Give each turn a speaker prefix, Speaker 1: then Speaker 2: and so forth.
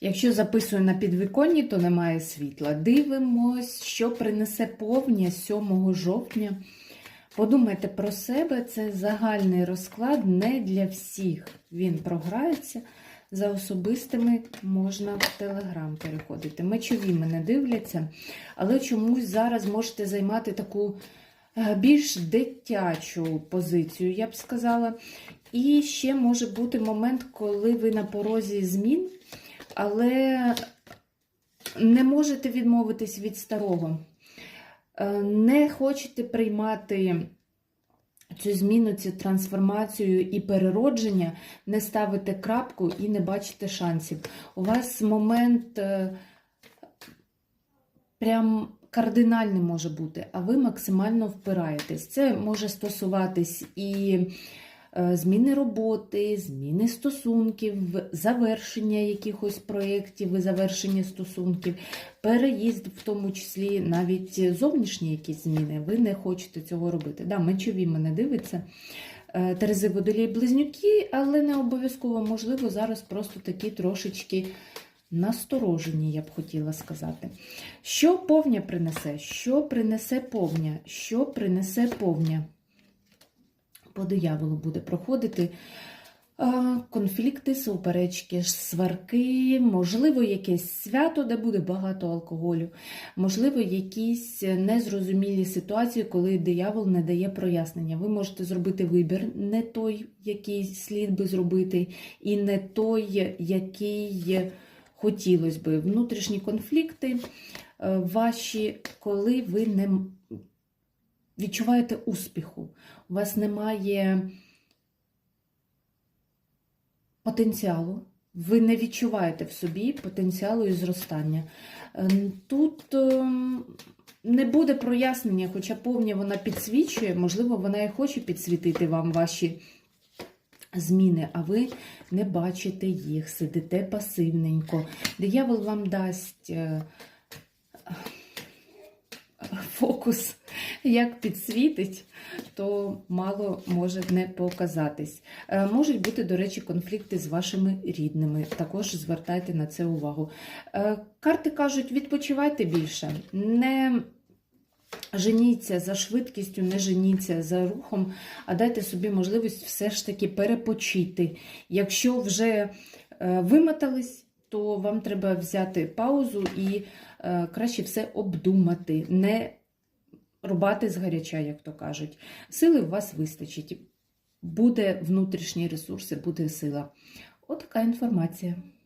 Speaker 1: Якщо записую на підвіконні, то немає світла. Дивимось, що принесе повня 7 жовтня. Подумайте про себе, це загальний розклад не для всіх. Він програється. За особистими можна в Телеграм переходити. Мечові мене дивляться, але чомусь зараз можете займати таку е, більш дитячу позицію, я б сказала. І ще може бути момент, коли ви на порозі змін, але не можете відмовитись від старого. Е, Не хочете приймати цю зміну, цю трансформацію і переродження, не ставите крапку і не бачите шансів. У вас момент е, прям кардинальний може бути, а ви максимально впираєтесь. Це може стосуватись і зміни роботи, зміни стосунків, завершення якихось проєктів і завершення стосунків, переїзд, в тому числі навіть зовнішні якісь зміни. Ви не хочете цього робити. Да, мечові мене дивиться. Е, Терези водолій близнюки, але не обов'язково, можливо, зараз просто такі трошечки насторожені, я б хотіла сказати. Що повня принесе? Що принесе повня? Що принесе повня? По дияволу буде проходити конфлікти, суперечки, сварки, можливо, якесь свято, де буде багато алкоголю, можливо, якісь незрозумілі ситуації, коли диявол не дає прояснення. Ви можете зробити вибір не той, який слід би зробити, і не той, який хотілося би. Внутрішні конфлікти е, ваші, коли ви не відчуваєте успіху, у вас немає потенціалу, ви не відчуваєте в собі потенціалу і зростання. Ем, Тут ем, не буде прояснення, хоча повня вона підсвічує, можливо, вона і хоче підсвітити вам ваші зміни, а ви не бачите їх, сидите пасивненько. Диявол вам дасть е, фокус, як підсвітить, то мало може не показатись. Е, Можуть бути, до речі, конфлікти з вашими рідними. Також звертайте на це увагу. Е, Карти кажуть, відпочивайте більше. Не Женіться за швидкістю, не женіться за рухом, а дайте собі можливість все ж таки перепочити. Якщо вже е, вимотались, то вам треба взяти паузу і краще все обдумати, не рубати з гаряча, як то кажуть. Сили у вас вистачить. Буде внутрішні ресурси, буде сила. Отака інформація.